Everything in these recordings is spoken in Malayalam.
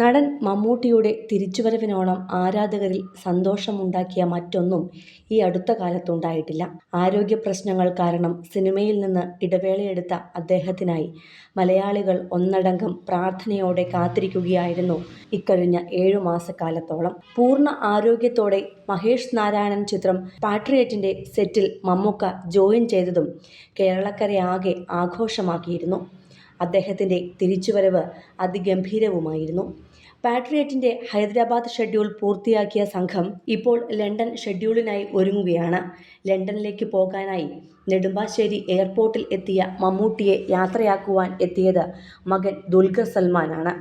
നടൻ മമ്മൂട്ടിയുടെ തിരിച്ചുവരവിനോളം ആരാധകരിൽ സന്തോഷമുണ്ടാക്കിയ മറ്റൊന്നും ഈ അടുത്ത കാലത്തുണ്ടായിട്ടില്ല. ആരോഗ്യ പ്രശ്നങ്ങൾ കാരണം സിനിമയിൽ നിന്ന് ഇടവേളയെടുത്ത അദ്ദേഹത്തിനായി മലയാളികൾ ഒന്നടങ്കം പ്രാർത്ഥനയോടെ കാത്തിരിക്കുകയായിരുന്നു ഇക്കഴിഞ്ഞ ഏഴു മാസക്കാലത്തോളം പൂർണ ആരോഗ്യത്തോടെ മഹേഷ് നാരായണൻ ചിത്രം പാട്രിയറ്റിന്റെ സെറ്റിൽ മമ്മൂക്ക ജോയിൻ ചെയ്തതും കേരളക്കരയാകെ ആഘോഷമാക്കിയിരുന്നു. അദ്ദേഹത്തിന്റെ തിരിച്ചുവരവ് അതിഗംഭീരവുമായിരുന്നു. പാട്രിയറ്റിന്റെ ഹൈദരാബാദ് ഷെഡ്യൂൾ പൂർത്തിയാക്കിയ സംഘം ഇപ്പോൾ ലണ്ടൻ ഷെഡ്യൂളിനായി ഒരുങ്ങുകയാണ്. ലണ്ടനിലേക്ക് പോകാനായി നെടുമ്പാശ്ശേരി എയർപോർട്ടിൽ എത്തിയ മമ്മൂട്ടിയെ യാത്രയാക്കുവാൻ എത്തിയത് മകൻ ദുൽഖർ സൽമാനാണ്.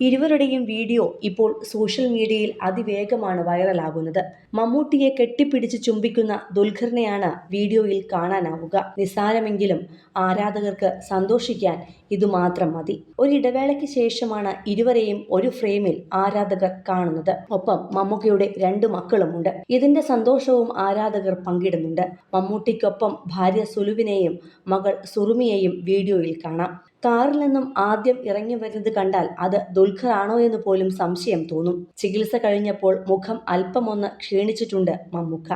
ഇരുവരുടെയും വീഡിയോ ഇപ്പോൾ സോഷ്യൽ മീഡിയയിൽ അതിവേഗമാണ് വൈറലാകുന്നത്. മമ്മൂട്ടിയെ കെട്ടിപ്പിടിച്ച് ചുംബിക്കുന്ന ദുൽഖറിനെയാണ് വീഡിയോയിൽ കാണാനാവുക. നിസ്സാരമെങ്കിലും ആരാധകർക്ക് സന്തോഷിക്കാൻ ഇതുമാത്രം മതി. ഒരിടവേളയ്ക്ക് ശേഷമാണ് ഇരുവരെയും ഒരു ഫ്രെയിമിൽ ആരാധകർ കാണുന്നത്. ഒപ്പം മമ്മൂക്കയുടെ രണ്ട് മക്കളുമുണ്ട്. ഇതിന്റെ സന്തോഷവും ആരാധകർ പങ്കിടുന്നുണ്ട്. മമ്മൂട്ടിക്കൊപ്പം ഭാര്യ സുലുവിനെയും മകൾ സുറുമിയെയും വീഡിയോയിൽ കാണാം. കാറിൽ നിന്നും ആദ്യം ഇറങ്ങി വരുന്നത് കണ്ടാൽ അത് ദുൽഖറാണോയെന്ന് പോലും സംശയം തോന്നും. ചികിത്സ കഴിഞ്ഞപ്പോൾ മുഖം അല്പമൊന്ന് ക്ഷീണിച്ചിട്ടുണ്ട് മമ്മൂക്ക.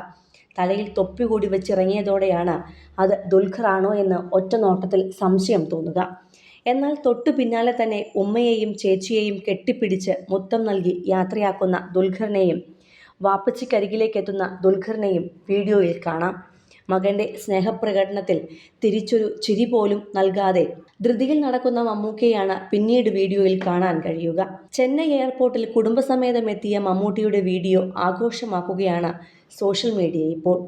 തലയിൽ തൊപ്പി കൂടി വെച്ചിറങ്ങിയതോടെയാണ് അത് ദുൽഖറാണോ എന്ന് ഒറ്റ നോട്ടത്തിൽ സംശയം തോന്നുക. എന്നാൽ തൊട്ടു പിന്നാലെ തന്നെ ഉമ്മയെയും ചേച്ചിയെയും കെട്ടിപ്പിടിച്ച് മുത്തം നൽകി യാത്രയാക്കുന്ന ദുൽഖറിനെയും വാപ്പച്ചിക്കരികിലേക്കെത്തുന്ന ദുൽഖറിനെയും വീഡിയോയിൽ കാണാം. മകന്റെ സ്നേഹപ്രകടനത്തിൽ തിരിച്ചൊരു ചിരി പോലും നൽകാതെ ധൃതിയിൽ നടക്കുന്ന മമ്മൂക്കയാണ് പിന്നീട് വീഡിയോയിൽ കാണാൻ കഴിയുക. ചെന്നൈ എയർപോർട്ടിൽ കുടുംബസമേതം എത്തിയ മമ്മൂട്ടിയുടെ വീഡിയോ ആഘോഷമാക്കുകയാണ് സോഷ്യൽ മീഡിയ ഇപ്പോൾ.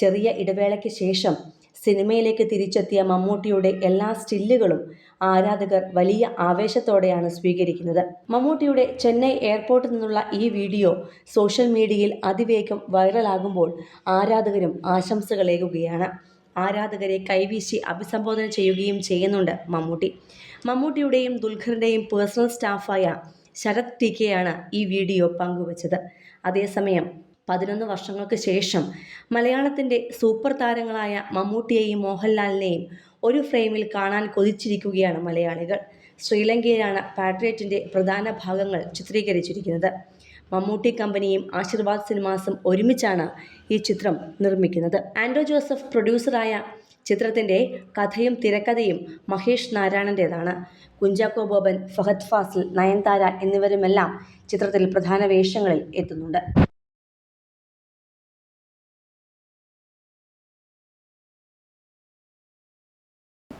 ചെറിയ ഇടവേളയ്ക്ക് ശേഷം സിനിമയിലേക്ക് തിരിച്ചെത്തിയ മമ്മൂട്ടിയുടെ എല്ലാ സ്റ്റില്ലുകളും ആരാധകർ വലിയ ആവേശത്തോടെയാണ് സ്വീകരിക്കുന്നത്. മമ്മൂട്ടിയുടെ ചെന്നൈ എയർപോർട്ടിൽ നിന്നുള്ള ഈ വീഡിയോ സോഷ്യൽ മീഡിയയിൽ അതിവേഗം വൈറലാകുമ്പോൾ ആരാധകരും ആശംസകളേകുകയാണ്. ആരാധകരെ കൈവീശി അഭിസംബോധന ചെയ്യുകയും ചെയ്യുന്നുണ്ട് മമ്മൂട്ടി. മമ്മൂട്ടിയുടെയും ദുൽഖറിന്റെയും പേഴ്സണൽ സ്റ്റാഫായ ശരത് ടി കെയാണ് ഈ വീഡിയോ പങ്കുവച്ചത്. അതേസമയം പതിനൊന്ന് വർഷങ്ങൾക്ക് ശേഷം മലയാളത്തിന്റെ സൂപ്പർ താരങ്ങളായ മമ്മൂട്ടിയെയും മോഹൻലാലിനെയും ഒരു ഫ്രെയിമിൽ കാണാൻ കൊതിച്ചിരിക്കുകയാണ് മലയാളികൾ. ശ്രീലങ്കയിലാണ് പാട്രിയറ്റിന്റെ പ്രധാന ഭാഗങ്ങൾ ചിത്രീകരിച്ചിരിക്കുന്നത്. മമ്മൂട്ടി കമ്പനിയും ആശീർവാദ് സിനിമാസും ഒരുമിച്ചാണ് ഈ ചിത്രം നിർമ്മിക്കുന്നത്. ആൻഡ്രോ ജോസഫ് പ്രൊഡ്യൂസറായ ചിത്രത്തിന്റെ കഥയും തിരക്കഥയും മഹേഷ് നാരായണന്റേതാണ് കുഞ്ചാക്കോ ബോബൻ, ഫഹദ് ഫാസിൽ, നയൻതാര എന്നിവരുമെല്ലാം ചിത്രത്തിൽ പ്രധാന വേഷങ്ങളിൽ എത്തുന്നുണ്ട്.